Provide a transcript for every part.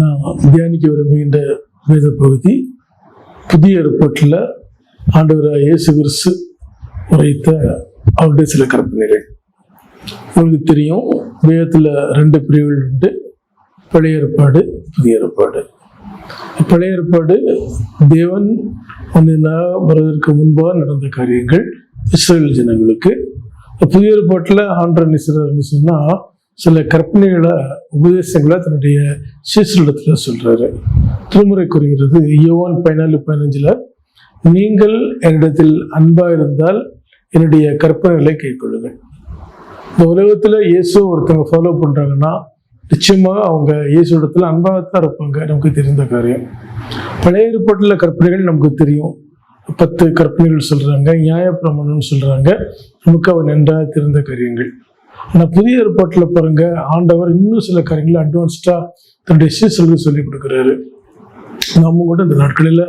நாம் தியானிக்க விரும்புகின்ற வேத பகுதி புதிய ஏற்பாட்டில் ஆண்டவராக இயேசு கிறிஸ்து உரைத்த அவருடைய சில கற்பனைகள். உங்களுக்கு தெரியும் வேதத்தில் ரெண்டு பிரிவுகள் உண்டு. பழைய ஏற்பாடு புதிய ஏற்பாடு. பழைய ஏற்பாடு தேவன் ஒன்னா வருவதற்கு முன்பாக நடந்த காரியங்கள் இஸ்ரேல் ஜனங்களுக்கு. புதிய ஏற்பாட்டில் ஆண்டர் நிசரர்னு சொன்னால் சில கற்பனைகளை உபதேசங்களை தன்னுடைய சீசரிடத்தில் சொல்கிறாரு திருமுறை கூறுகிறது யோவான் பதினாலு பதினஞ்சில் நீங்கள் என்னிடத்தில் அன்பாக இருந்தால் என்னுடைய கற்பனைகளை கைக்கொள்ளுங்கள் இந்த உலகத்தில் இயேசு ஒருத்தவங்க ஃபாலோ பண்ணுறாங்கன்னா நிச்சயமாக அவங்க இயேசு இடத்துல அன்பாகத்தான் இருப்பாங்க நமக்கு தெரிந்த காரியம். பழைய ஏற்பாட்டில் கற்பனைகள் நமக்கு தெரியும். பத்து கற்பனைகள் சொல்கிறாங்க நியாயப்பிரமாணம்னு சொல்கிறாங்க நமக்கு அவர் நன்றாக தெரிந்த காரியங்கள். ஆனால் புதிய ஏற்பாட்டில் பாருங்க ஆண்டவர் இன்னும் சில காரியங்களை அட்வான்ஸ்டாக தன்னுடைய சீசலுக்கு சொல்லிக் கொடுக்குறாரு. நம்ம கூட இந்த நாட்களில்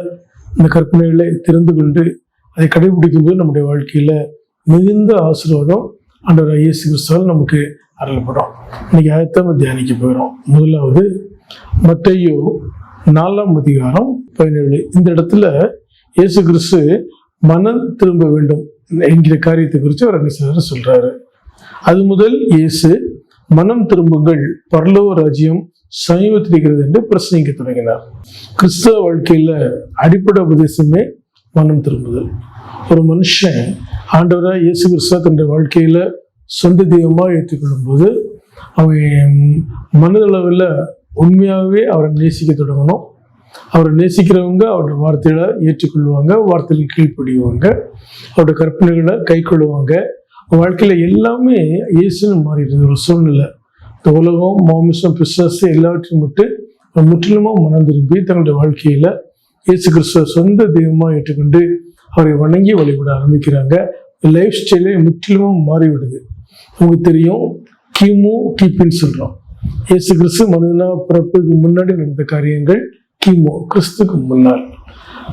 இந்த கற்பனைகளை திறந்து கொண்டு அதை கடைபிடிக்கும் போது நம்முடைய வாழ்க்கையில் மிகுந்த ஆசீர்வாதம் ஆண்டவர் இயேசு கிறிஸ்துவால் நமக்கு அருளப்படும். இன்னைக்கு அதைத்தான் தியானிக்க போயிடும் முதலாவது மத்தையோ நாலாம் அதிகாரம் பதினேழு. இந்த இடத்துல இயேசு கிறிஸ்து மனம் திரும்ப வேண்டும் என்கிற காரியத்தை குறித்து அவர் என்ன சொல்றாரு? அது முதல் இயேசு. மனம் திரும்புங்கள். பரலோக ராஜ்யம் சமீபத்திருக்கிறது என்று பிரசங்கிக்க தொடங்கினார். கிறிஸ்தவ வாழ்க்கையில அடிப்படை உபதேசமே மனம் திரும்புதல். ஒரு மனுஷன் ஆண்டவராக இயேசு கிறிஸ்துவ தன்னுடைய வாழ்க்கையில சொந்த தெய்வமாக ஏற்றுக்கொள்ளும் போது அவன் மனதளவில் உண்மையாகவே அவரை நேசிக்க தொடங்கணும். அவரை நேசிக்கிறவங்க அவருடைய வார்த்தைகளை ஏற்றுக்கொள்வாங்க வார்த்தையில் கீழ்ப்படிவாங்க அவருடைய கற்பனைகளை கை கொள்ளுவாங்க. வாழ்க்கையில் எல்லாமே இயேசுன்னு மாறிடுது. ஒரு சூழ்நிலை. இந்த உலகம் மாமிசம் பிசாசு எல்லாவற்றையும் விட்டு முற்றிலுமாக முற்றிலுமா மனம் திரும்பி தன்னுடைய வாழ்க்கையில் இயேசு கிறிஸ்துவ சொந்த தெய்வமாக ஏற்றுக்கொண்டு அவரை வணங்கி வழிபட ஆரம்பிக்கிறாங்க. லைஃப் ஸ்டைலே முற்றிலுமாக மாறிவிடுது. உங்களுக்கு தெரியும் கிமு கிபின்னு சொல்கிறோம் இயேசு கிறிஸ்து மனிதனா பிறப்புக்கு முன்னாடி நடந்த காரியங்கள் கிமு கிறிஸ்துக்கு முன்னால்.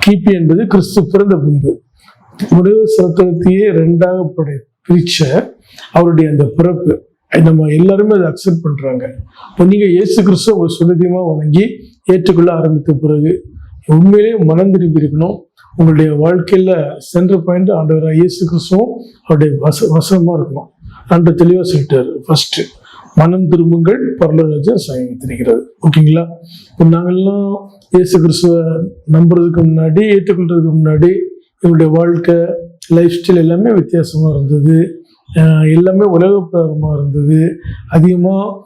கிபி என்பது கிறிஸ்து பிறந்த பின்பு. முடிவு சத்திரத்தையே ரெண்டாக படை பிரிச்ச அவருடைய அந்த பிறப்பு நம்ம எல்லாருமே அதை அக்செப்ட் பண்றாங்க. இப்போ நீங்க இயேசு கிறிஸ்து உங்க சுதந்திரமா வணங்கி ஏற்றுக்கொள்ள ஆரம்பித்த பிறகு உண்மையிலேயே மனம் திரும்பி இருக்கணும். உங்களுடைய வாழ்க்கையில சென்ற பாயிண்ட் ஆண்டவராக இயேசு கிறிஸ்துவும் அவருடைய வச வசமா இருக்கணும். அன்று தெளிவாக சொல்லிட்டாரு. ஃபர்ஸ்ட் மனம் திரும்புங்கள் பரலராஜ்யம் தெரிகிறது ஓகேங்களா? இப்போ நாங்கள்லாம் இயேசு கிறிஸ்துவை நம்புறதுக்கு முன்னாடி ஏற்றுக்கொள்றதுக்கு முன்னாடி எங்களுடைய வாழ்க்கை லைஃப் ஸ்டைல் எல்லாமே வித்தியாசமாக இருந்தது. எல்லாமே எல்லாமே உலகப்பிரகாரமாக இருந்தது. அதிகமாக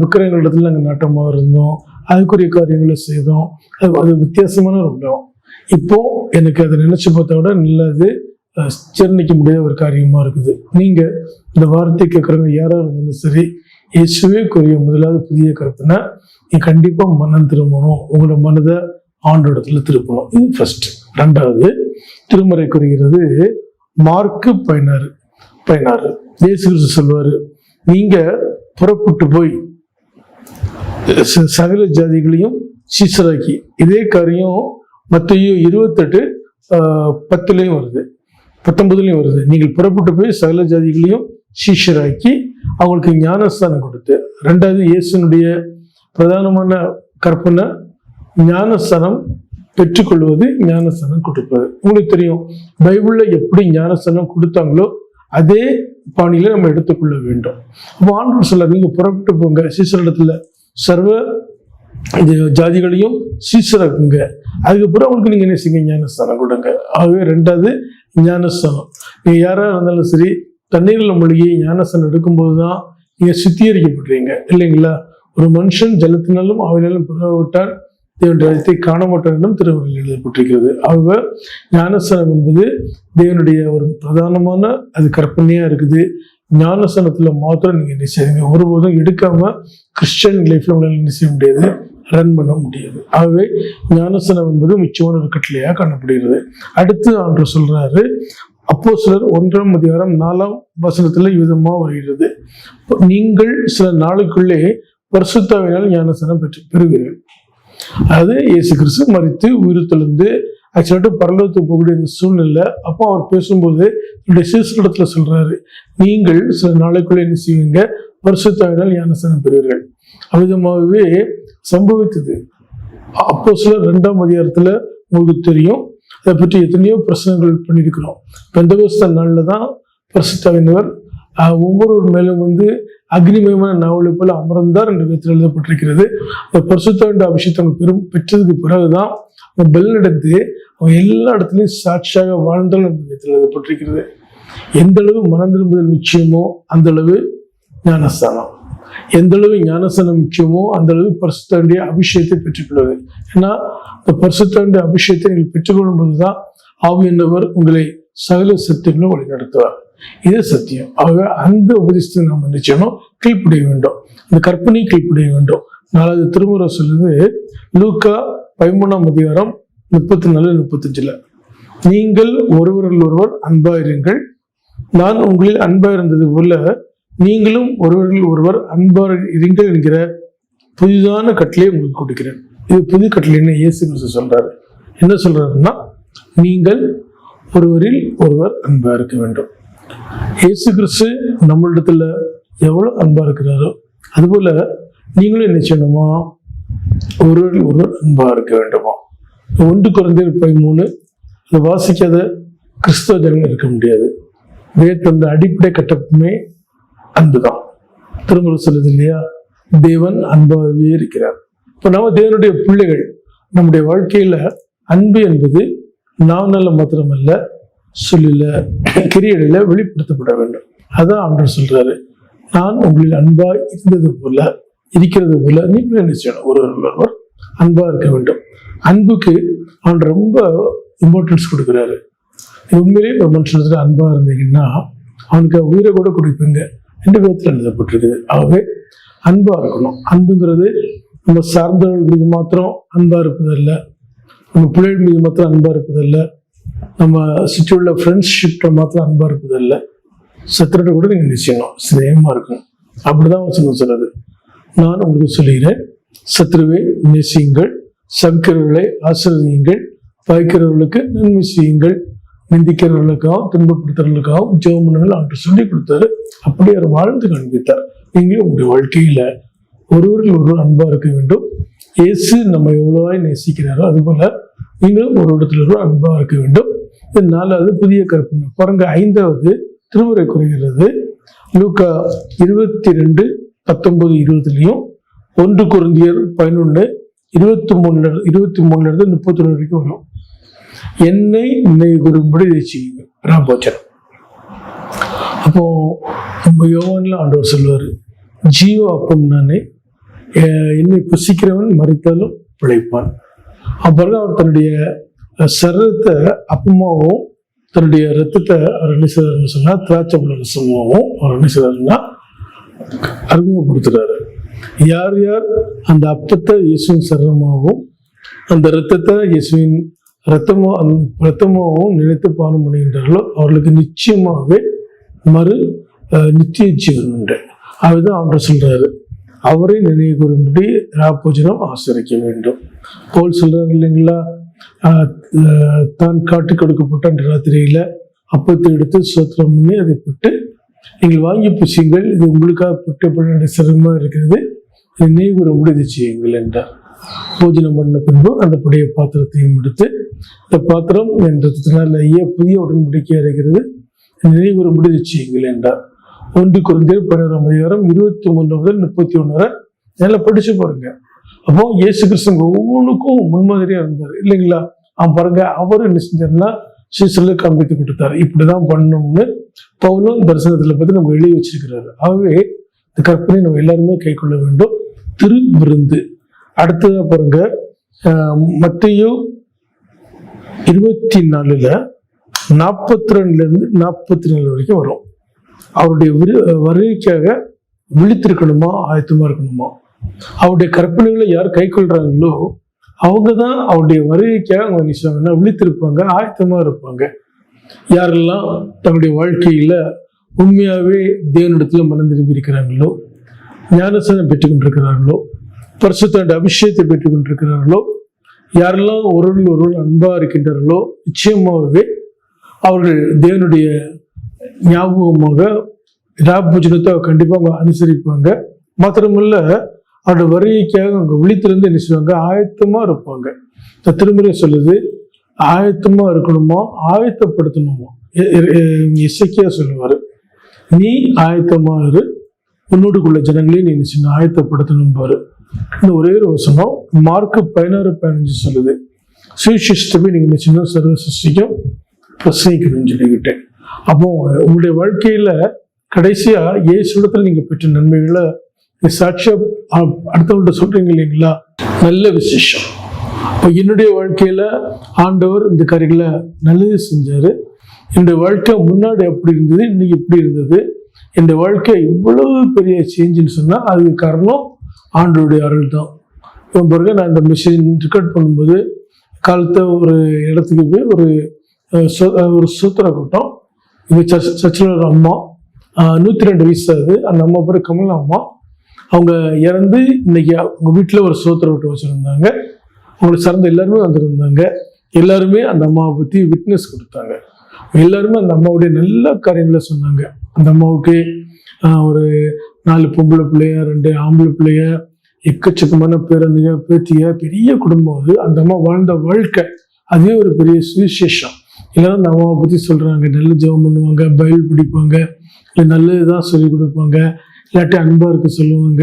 விக்கிரகங்களிடத்துல நாங்கள் நாட்டமாக இருந்தோம். அதுக்குரிய காரியங்களை செய்தோம். அது அது வித்தியாசமான ஒரு ரொம்ப இப்போ எனக்கு அதை நினைச்சு பார்த்தா விட நல்லது அஹ், முடியாத ஒரு காரியமா இருக்குது. நீங்க இந்த வார்த்தை கேட்குறவங்க யாரா இருந்தாலும் சரி இயேசுவே முதலாவது புதிய கருத்துனா நீ கண்டிப்பா மனம் திரும்பணும். உங்களோட மனதை ஆண்டோடத்துல திருப்பணும். இது ஃபர்ஸ்ட் ரெண்டாவது திருமறை கூறுகிறது மார்க்கு பதினாறு. பதினாறு. இயேசு கிறிஸ்து சொல்வாரு நீங்க புறப்பட்டு போய் சகல ஜாதிகளையும் சீசராக்கி. இதே காரியம் மத்தையும் இருபத்தெட்டு பத்துலயும் வருது. பத்தொன்பதுலயும் வருது. நீங்கள் புறப்பட்டு போய் சகல ஜாதிகளையும் சீஷராக்கி அவங்களுக்கு ஞானஸ்தானம் கொடுத்து. ரெண்டாவது இயேசுனுடைய பிரதானமான கற்பனை ஞானஸ்தானம் பெற்றுக்கொள்வது ஞானஸ்தானம் கொடுப்பது. உங்களுக்கு தெரியும் பைபிள்ல எப்படி ஞானஸ்தானம் கொடுத்தாங்களோ அதே பாணியில நம்ம எடுத்துக்கொள்ள வேண்டும். அப்போ ஆண்டவர் சொல்ல நீங்க புறப்பட்டு போங்க சீசரிடத்துல சர்வ ஜாதிகளையும் சீசராக்குங்க அதுக்கப்புறம் அவங்களுக்கு நீங்க என்ன செய்யுங்க? ஞானஸ்தானம் கொடுங்க. ஆகவே ரெண்டாவது ஞானஸ்தானம். நீங்க யாரா இருந்தாலும் சரி தண்ணீரில் மூழ்கி ஞானஸ்தானம் எடுக்கும்போது தான் நீங்க சுத்திகரிக்கப்படுறீங்க. இல்லைங்களா? ஒரு மனுஷன் ஜலத்தினாலும் அவையினாலும் பிறவிட்டால் தேவனுடைய ராஜ்யத்தை காண மாட்டோம் என்றும் திருவள்ளில் எழுதப்பட்டிருக்கிறது. ஆக ஞானஸ்தானம் என்பது தேவனுடைய ஒரு பிரதானமான அது கற்பனையா இருக்குது. ஞானஸ்தானத்துல மாத்திரம் நீங்க என்ன செய்யுங்க ஒருபோதும் எடுக்காம கிறிஸ்டியன் லைஃப்ல உங்களால் என்ன செய்ய முடியாது. ரன் பண்ண முடியாது. ஆகவே ஞானஸ்தானம் என்பது முக்கியமான ஒரு கட்டளையாக காணப்படுகிறது. அடுத்து ஆண்டு சொல்றாரு அப்போ சிலர் ஒன்றாம் அதிகாரம் நாலாம் வசனத்துல விதமாக வருகிறது. நீங்கள் சில நாளுக்குள்ளே பரிசுத்தாவினால் ஞானஸ்தானம் பெற்று பெறுவீர்கள். அது இயேசு கிறிஸ்து மறித்து உயிர்த்தெழுந்து ஆக்சுவலாட்டு பரலோகத்துக்கு போகக்கூடிய இந்த சூழ்நிலை அப்போ அவர் பேசும்போது என்னுடைய சீசரிடத்துல சொல்றாரு நீங்கள் சில நாளைக்குள்ள என்ன செய்வீங்க? வருஷத்தாயினால் ஞானசனம் பெறுவீர்கள். அவ்விதமாகவே சம்பவித்தது. அப்போ சில ரெண்டாம் அதிகாரத்துல உங்களுக்கு தெரியும் அதை பற்றி எத்தனையோ பிரச்சனைகள் பண்ணியிருக்கிறோம். பெந்தகோஸ்த நாளில் தான் பரிசுத்தாவினவர் ஒவ்வொருவர் ஒவ்வொரு மேலும் வந்து அக்னிமயமான நாவலை போல அமர்ந்தார் என்று வேத்தில் எழுதப்பட்டிருக்கிறது. அந்த பரிசுத்தாண்ட அபிஷேகத்தை அவங்க பெரும் பெற்றதுக்கு பிறகுதான் அவங்க பெல் நடந்து அவங்க எல்லா இடத்துலையும் சாட்சியாக வாழ்ந்தால் என்று வேத்தில் எழுதப்பட்டிருக்கிறது. எந்த அளவு மனம் திரும்புதல் நிச்சயமோ அந்த அளவு ஞானஸ்தானம். எந்த அளவு ஞானஸ்தானம் முக்கியமோ அந்த அளவு பரிசுத்தாண்டிய அபிஷேகத்தை பெற்றுக்கொள்வது. ஏன்னா இந்த பரிசுத்தாண்டிய அபிஷேகத்தை நீங்கள் பெற்றுக்கொள்ளும் போதுதான் ஆவியன்னவர் உங்களை சகல சத்தியங்களும் வழிநடத்துவார். இது சத்தியம். ஆக அந்த உபதேசத்தை நாம் என்ன செய்யணும்? கீழ்ப்படிய வேண்டும். அந்த கற்பனை கீழ்ப்படிய வேண்டும். நாலாவது திருமுறை சொல்லுது லூக்கா பதிமூணாம் அதிகாரம் முப்பத்தி நாலு முப்பத்தஞ்சுல நீங்கள் ஒருவரில் ஒருவர் அன்பாயிருங்கள். நான் உங்களில் அன்பா இருந்தது போல நீங்களும் ஒருவரில் ஒருவர் அன்பா இருங்கள் என்கிற புதிதான கட்டளையை உங்களுக்கு கொடுக்கிறேன். இது புது கட்டளைன்னு இயேசு கிறிஸ்து சொல்றாரு. என்ன சொல்றாருன்னா நீங்கள் ஒருவரில் ஒருவர் அன்பா இருக்க வேண்டும். இயேசு கிறிஸ்து நம்மளிடத்துல எவ்வளவு அன்பா இருக்கிறாரோ அதுபோல நீங்களும் என்ன செய்யணுமா? ஒரு ஒரு அன்பா இருக்க வேண்டுமா? ஒன்று குறைந்த பதிமூணு அதை வாசிக்காத கிறிஸ்தவ ஜனங்கள் இருக்க முடியாது. வேத்தந்த அடிப்படை கட்டப்புமே அன்புதான். திருமணம் சொல்லுது இல்லையா? தேவன் அன்பாகவே இருக்கிறார். இப்போ நம்ம தேவனுடைய பிள்ளைகள் நம்முடைய வாழ்க்கையில அன்பு என்பது நாம் நாவனால மாத்திரமல்ல சொல்லில கிரியையில வெளிப்படுத்தப்பட வேண்டும். அதான் ஆண்டவர் சொல்றாரு. நான் உங்களில் அன்பா இருந்தது போல இருக்கிறது போல நீங்கள் என்ன செய்யணும். ஒருவர் ஒருவர் அன்பா இருக்க வேண்டும். அன்புக்கு அவன் ரொம்ப இம்பார்ட்டன்ஸ் கொடுக்குறாரு. உண்மையிலேயே ஒரு மனுஷனத்துல அன்பா இருந்தீங்கன்னா அவனுக்கு உயிரை கூட கொடுப்பீங்க ரெண்டு விதத்தில் எழுதப்பட்டிருக்குது. ஆகவே அன்பா இருக்கணும். அன்புங்கிறது நம்ம சார்ந்தவர்கள் மீது மாத்திரம் அன்பா இருப்பதில்லை. நம்ம பிள்ளைகள் மீது மாத்திரம் அன்பா இருப்பதில்லை. நம்ம சுற்றியுள்ள ஃப்ரெண்ட்ஷிப்ட மாத்திரம் அன்பா இல்லை சத்திரத்தை கூட நீங்க நிச்சயணும் சிநேகமா இருக்கணும். அப்படிதான் வசனம் சொல்லுது. நான் உங்களுக்கு சொல்லுகிறேன் சத்ருவை நேசியுங்கள். சவிக்கிறவர்களை ஆசிர்வதியுங்கள். பாய்க்கிறவர்களுக்கு நன்மை செய்யுங்கள். நிந்திக்கிறவர்களுக்காகவும் துன்பப்படுத்துறவர்களுக்காகவும் ஜெவமனங்கள் பண்ணுங்கள். சொல்லி கொடுத்தாரு. அப்படி அவர் வாழ்ந்து காண்பித்தார். நீங்களும் உங்களுடைய வாழ்க்கையில ஒருவரில் ஒருவர் அன்பா இருக்க வேண்டும். இயேசு நம்ம எவ்வளவாய் நேசிக்கிறாரோ அதுபோல நீங்களும் ஒரு இடத்துல அன்பாக இருக்க வேண்டும். இது நாலாவது புதிய கற்பனை பாருங்க ஐந்தாவது திருமுறை குறைகிறது. லூக்கா இருபத்தி ரெண்டு பத்தொன்பது இருபதுலையும் ஒன்று குருந்தியர் பதினொன்று இருபத்தி மூணுல இருபத்தி மூணுல இருந்து முப்பத்தி ஒன்று வரைக்கும் வரும். என்னை நினைவு கூறும்படி இதை செய்யுங்க ராபோச்சனம் அப்போ நம்ம யோகன்ல ஆண்டவர் சொல்வார் ஜீவ அப்பம் நானே என்னை புசிக்கிறவன் மறித்தாலும் பிழைப்பான். அப்புறம் அவர் தன்னுடைய சரீரத்தை அப்பமாவும் தன்னுடைய ரத்தத்தை அவர் என்ன செய்றாருன்னு சொன்னா திராட்சை பழ ரசமாகவும் அவர் என்ன செய்தாருன்னா அறிமுகப்படுத்துறாரு. யார் யார் அந்த அப்பத்தை இயேசுவின் சரணமாகவும் அந்த ரத்தத்தை இயேசுவின் ரத்தமோ ரத்தமாகவும் நினைத்து பானம் பண்ணுகின்றார்களோ அவர்களுக்கு நிச்சயமாகவே மறு அஹ், நித்திய ஜீவன் உண்டு. அதுதான் அவர் சொல்றாரு. அவரை நினைவு கூறும்படி ராப்போஜனம் ஆசிரிக்க வேண்டும். போல் சொல்கிறாங்க இல்லைங்களா? தான் காட்டி கொடுக்கப்பட்ட அன்று ராத்திரியில அப்பத்தை எடுத்து சோத்திரம் பண்ணி அதை பட்டு நீங்கள் வாங்கி புசியுங்கள் இது உங்களுக்காக புட்டப்பட சிரமமாக இருக்கிறது. நினைவு கூறும்படி இதை செய்யுங்கள் என்றார். பூஜனம் பண்ண பின்பு அந்த புடைய பாத்திரத்தையும் எடுத்து இந்த பாத்திரம் என்ற ஐயா புதிய உடன்படிக்கையாக இருக்கிறது நினைவு கூறும்படி இதை செய்யுங்கள் என்றார். ஒன்று குறைந்தர் பதினோராம் அதிகாரம் இருபத்தி மூன்று முதல் முப்பத்தி ஒன்று வரை. நல்லா படிச்சு பாருங்க. அப்போ இயேசு கிறிஸ்துங்க ஒவ்வொன்றுக்கும் முன்மாதிரியா இருந்தார். இல்லைங்களா? அவன் பாருங்க அவரும் என்ன செஞ்சாருன்னா சீசல்ல காண்பித்து கொடுத்தாரு. இப்படிதான் பண்ணணும்னு பவுலும் தரிசனத்துல பத்தி நம்ம எழுதி வச்சிருக்கிறாரு. ஆகவே இந்த கற்பனை நம்ம எல்லாருமே கை கொள்ள வேண்டும். திரு விருந்து அடுத்ததாக பாருங்க ஆஹ், இருபத்தி நாலுல நாற்பத்தி ரெண்டுல இருந்து நாற்பத்தி நாலு வரைக்கும் வரும். அவருடைய விரு வருகைக்காக விழித்திருக்கணுமா ஆயத்தமா இருக்கணுமா? அவருடைய கற்பனைகளை யார் கை கொள்றாங்களோ அவங்க தான் அவருடைய வருகைக்காக அவங்க நினைச்சாங்கன்னா விழித்திருப்பாங்க ஆயத்தமா இருப்பாங்க. யாரெல்லாம் தங்களுடைய வாழ்க்கையில உண்மையாவே தேவனிடத்துல மனம் திரும்பி இருக்கிறாங்களோ ஞானசனம் பெற்றுக் கொண்டிருக்கிறார்களோ பரிசுத்தாண்ட அபிஷேகத்தை பெற்றுக் கொண்டிருக்கிறார்களோ யாரெல்லாம் ஒருவரில் ஒருவர் அன்பா இருக்கின்றார்களோ நிச்சயமாகவே அவர்கள் தேவனுடைய ஞாபகமாக ராபூஜனத்தை கண்டிப்பாக அவங்க அனுசரிப்பாங்க. மாத்திரமில்ல அவரோட வருகைக்காக அவங்க விழித்திருந்து என்ன செய்வாங்க? ஆயத்தமாக இருப்பாங்க. இந்த திருமுறை சொல்லுது ஆயத்தமாக இருக்கணுமோ? ஆயத்தப்படுத்தணுமோ? எ- சொல்லுவார். இசைக்கியா நீ ஆயத்தமாக இரு. உன்னோடுக்குள்ள ஜனங்களையும் நீ என்ன செய்யணும்? ஆயத்தப்படுத்தணும் இந்த ஒரே ஒரு வசனம் மார்க்கு பதினாறு பதினஞ்சு சொல்லுது. சுவிசிஷ்டமே நீங்கள் என்ன செய்யணும்? சர்வ சிருஷ்டிக்கும் பிரசங்கிக்கணும்னு சொல்லிக்கிட்டேன். அப்போ உங்களுடைய வாழ்க்கையில கடைசியா இயேசு நீங்க பெற்ற நன்மைகளை சாட்சியா அடுத்தவங்கள்ட்ட சொல்றீங்க இல்லைங்களா? நல்ல விசேஷம். இப்போ என்னுடைய வாழ்க்கையில ஆண்டவர் இந்த காரியங்களை நல்லது செஞ்சாரு. என்னுடைய வாழ்க்கை முன்னாடி எப்படி இருந்தது இன்னைக்கு எப்படி இருந்தது. என்னுடைய வாழ்க்கை இவ்வளவு பெரிய சேஞ்சுன்னு சொன்னா அதுக்கு காரணம் ஆண்டவருடைய அருள் தான். இப்போ பிறகு நான் இந்த மிஷின் ரெக்கார்ட் பண்ணும்போது காலத்தை ஒரு இடத்துக்கு போய் ஒரு சு- ஒரு சூத்திர கூட்டம். இது சர்ச் சர்ச்சில் ஒரு அம்மா நூற்றி ரெண்டு வயசு ஆகுது. அந்த அம்மா பேர் கமலா அம்மா. அவங்க இறந்து இன்னைக்கு அவங்க வீட்டில் ஒரு சோத்திர விட்டு வச்சுருந்தாங்க. அவங்களுக்கு சார்ந்த எல்லாருமே வந்திருந்தாங்க. எல்லாருமே அந்த அம்மாவை பற்றி விட்னஸ் கொடுத்தாங்க. எல்லாருமே அந்த அம்மாவுடைய நல்ல காரியங்களை சொன்னாங்க. அந்த அம்மாவுக்கு ஒரு நாலு பொம்பளை பிள்ளைய ரெண்டு ஆம்பளை பிள்ளைய எக்கச்சக்கமான பேரனுங்க பேத்திய பெரிய குடும்பம் அது. அந்த அம்மா வாழ்ந்த வாழ்க்கை அதே ஒரு பெரிய சுவிசேஷம். எல்லாரும் அந்த அம்மாவை பற்றி சொல்கிறாங்க நல்ல ஜெபம் பண்ணுவாங்க பயில் பிடிப்பாங்க இல்லை நல்லதுதான் சொல்லி கொடுப்பாங்க இல்லாட்டி அன்பாக இருக்க சொல்லுவாங்க.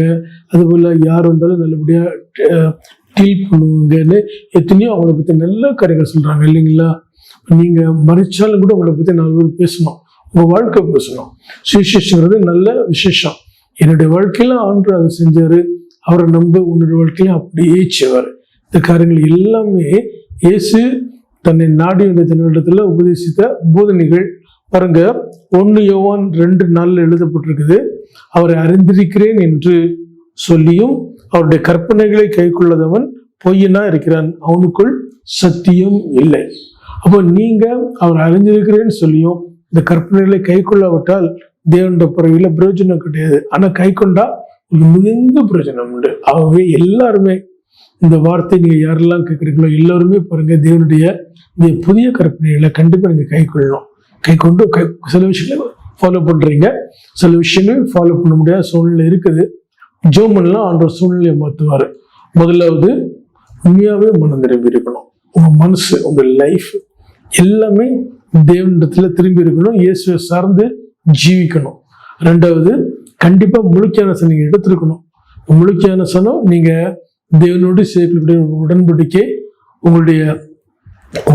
அதுபோல் யார் வந்தாலும் நல்லபடியாக டீல் பண்ணுவாங்கன்னு எத்தனையோ அவங்கள பற்றி நல்ல கதைகள் சொல்கிறாங்க இல்லைங்களா? நீங்கள் மறைச்சாலும் கூட உங்களை பற்றி நாலு பேர் பேசணும். உங்கள் வாழ்க்கை பேசணும். சுவிசேஷங்கிறது நல்ல விசேஷம். என்னுடைய வாழ்க்கையில ஆண்டு அதை செஞ்சார். அவரை நம்ப உன்னுடைய வாழ்க்கையில அப்படியே செய்வார். இந்த காரியங்கள் எல்லாமே இயேசு தன்னை நாடி வந்த ஜனங்களிடத்துல உபதேசித்த பூதனிகள் பாருங்க. ஒன்று யோவான் ரெண்டு நாளில் எழுதப்பட்டிருக்குது. அவரை அறிந்திருக்கிறேன் என்று சொல்லியும் அவருடைய கற்பனைகளை கைக்கொள்ளதவன் பொய்யனா இருக்கிறான். அவனுக்குள் சத்தியம் இல்லை. அப்போ நீங்க அவர் அறிஞ்சிருக்கிறேன்னு சொல்லியும் இந்த கற்பனைகளை கைக்கொள்ளாவிட்டால் தேவனுடைய பிறவில பிரயோஜனம் கிடையாது. ஆனா கை கொண்டா மிகுந்த பிரயோஜனம் உண்டு. அவங்க எல்லாருமே இந்த வார்த்தை நீங்கள் யாரெல்லாம் கேட்குறீங்களோ எல்லாருமே பாருங்கள் தேவனுடைய இந்த புதிய கற்பனைகளை கண்டிப்பாக நீங்கள் கை கொள்ளணும். கை கொண்டு கை சில விஷயங்களை ஃபாலோ பண்ணுறீங்க சில விஷயங்கள் ஃபாலோ பண்ண முடியாத சூழ்நிலை இருக்குது. ஜோமன்லாம் ஆண்டோர் சூழ்நிலையை மாற்றுவார் முதலாவது உண்மையாகவே மனம் திரும்பி இருக்கணும். உங்கள் மனசு உங்கள் லைஃப் எல்லாமே தேவனிடத்தில் திரும்பி இருக்கணும். இயேசுவை சார்ந்து ஜீவிக்கணும். ரெண்டாவது கண்டிப்பாக முழுக்கியானசம் நீங்கள் எடுத்திருக்கணும். முழுக்கியானசனம் நீங்கள் தேவனோடு சேர்க்கக்கூடிய உடன்படிக்கை உங்களுடைய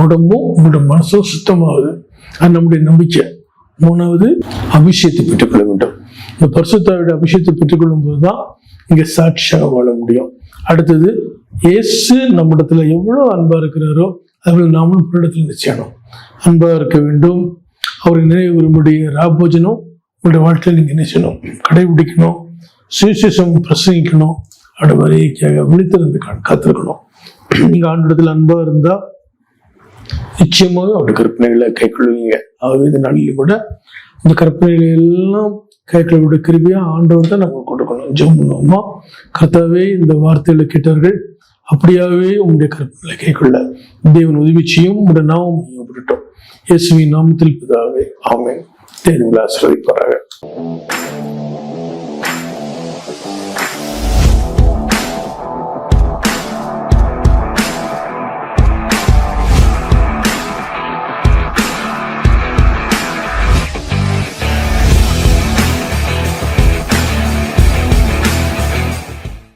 உடம்பும் உங்களுடைய மனசும் சுத்தமாகுது அது நம்முடைய நம்பிக்கை. மூணாவது அபிஷேகத்தை பெற்றுக்கொள்ள வேண்டும். இந்த பரிசுத்தாவோட அபிஷேகத்தை பெற்றுக்கொள்ளும் போதுதான் இங்கே சாட்சியாக வாழ முடியும். அடுத்தது இயேசு நம்மிடத்துல எவ்வளோ அன்பாக இருக்கிறாரோ அதுபோல நாமும் பிறடத்தில் நிச்சயணும் அன்பாக இருக்க வேண்டும். அவரை நினைவு விரும்புடைய ராபோஜனம் உங்களுடைய வாழ்க்கையில் நீங்க செய்யணும்? கடைபிடிக்கணும். சுவிசேஷம் பிரசங்கிக்கணும். அவருடைய விழித்திருந்து காத்திருக்கணும் நீங்க ஆண்டிடத்தில் அன்பா இருந்தா நிச்சயமாக அவருடைய கற்பனைகளை கைக்கொள்வீங்க ஆகவே இந்த நாளில் கூட இந்த கற்பனைகளை எல்லாம் கைக்கொள்ளக்கூடிய கிருபியா ஆண்டவர் தான் நம்ம கொடுக்கணும் ஜெபம் பண்ணுவோமா? கர்த்தாவே இந்த வார்த்தைகளை கேட்டார்கள் அப்படியாகவே உங்களுடைய கற்பனைகளை கைக்கொள்ள தேவன் உதவி செய்யும் உங்களுடைய நாமம் மையப்பட்டுட்டோம் இயேசுவின் நாமத்தில் பிதாவே ஆமென். தேவங்களை உங்களை